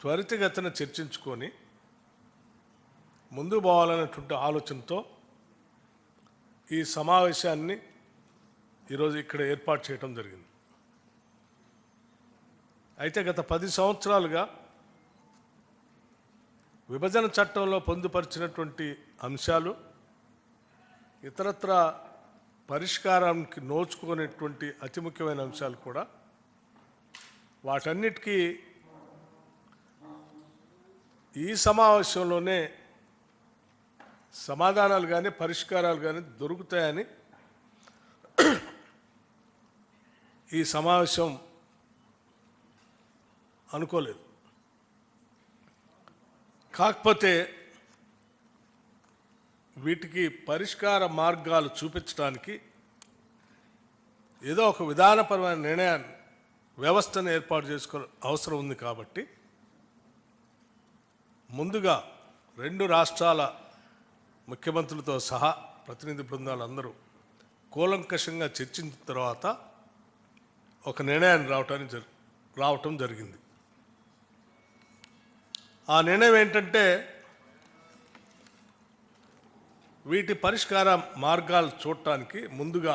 త్వరితగతిన చర్చించుకొని ముందు పోవాలనేటువంటి ఆలోచనతో ఈ సమావేశాన్ని ఈరోజు ఇక్కడ ఏర్పాటు చేయడం జరిగింది. అయితే గత పది సంవత్సరాలుగా విభజన చట్టంలో పొందుపరిచినటువంటి అంశాలు ఇతరత్ర పరిష్కారానికి నోచుకునేటువంటి అతి ముఖ్యమైన అంశాలు కూడా వాటన్నిటికీ ఈ సమావేశంలోనే సమాధానాలు కానీ పరిష్కారాలు కానీ దొరుకుతాయని ఈ సమావేశం అనుకోలేదు. కాకపోతే వీటికి పరిష్కార మార్గాలు చూపించడానికి ఏదో ఒక విధానపరమైన నిర్ణయాన్ని వ్యవస్థను ఏర్పాటు చేసుకో అవసరం ఉంది కాబట్టి ముందుగా రెండు రాష్ట్రాల ముఖ్యమంత్రులతో సహా ప్రతినిధి బృందాలు అందరూ కూలంకషంగా చర్చించిన తర్వాత ఒక నిర్ణయాన్ని రావటానికి జరి రావటం జరిగింది. ఆ నిర్ణయం ఏంటంటే వీటి పరిష్కార మార్గాలు చూడటానికి ముందుగా